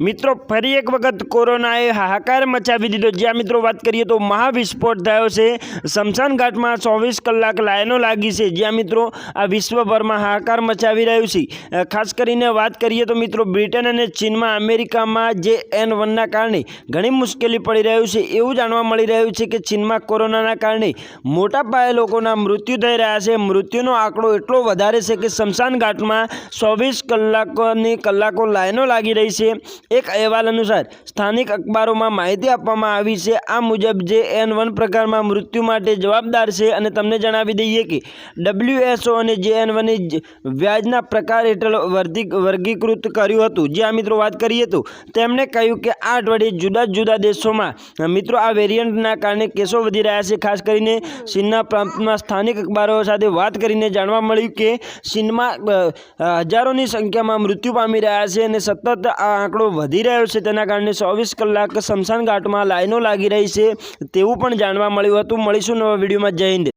મિત્રો, ફરી એક વખત કોરોનાએ હાહાકાર મચાવી દીધો. જ્યાં મિત્રો વાત કરીએ તો મહાવિસ્ફોટ થયો છે. શમશાન ઘાટમાં ચોવીસ કલાક લાઈનો લાગી છે. જ્યાં મિત્રો આ વિશ્વભરમાં હાહાકાર મચાવી રહ્યું છે. ખાસ કરીને વાત કરીએ તો મિત્રો, બ્રિટન અને ચીનમાં અમેરિકામાં જે એન વનના કારણે ઘણી મુશ્કેલી પડી રહ્યું છે. એવું જાણવા મળી રહ્યું છે કે ચીનમાં કોરોનાના કારણે મોટા પાયે લોકોના મૃત્યુ થઈ રહ્યા છે. મૃત્યુનો આંકડો એટલો વધારે છે કે ઘાટમાં ચોવીસ કલાકોની કલાકો લાઈનો લાગી રહી છે. એક અહેવાલ અનુસાર, સ્થાનિક અખબારોમાં માહિતી આપવામાં આવી છે. આ મુજબ જે એન વન પ્રકારમાં મૃત્યુ માટે જવાબદાર છે અને તમને જણાવી દઈએ કે ડબલ્યુએસઓ અને જે એન વને વ્યાજના પ્રકાર હેઠળ વર્ગી વર્ગીકૃત કર્યું હતું. જે આ મિત્રો વાત કરીએ તો તેમણે કહ્યું કે આ અઠવાડિયે જુદા જુદા દેશોમાં મિત્રો આ વેરિયન્ટના કારણે કેસો વધી રહ્યા છે. ખાસ કરીને ચીનના પ્રાંતમાં સ્થાનિક અખબારો સાથે વાત કરીને જાણવા મળ્યું કે ચીનમાં હજારોની સંખ્યામાં મૃત્યુ પામી રહ્યા છે અને સતત આ આંકડો વધી રહ્યો છે. તેના કારણે ચોવીસ કલાક ઘાટમાં લાઈનો લાગી રહી છે. તેવું પણ જાણવા મળ્યું હતું. મળીશું નવા વિડીયોમાં. જય હિન્દ.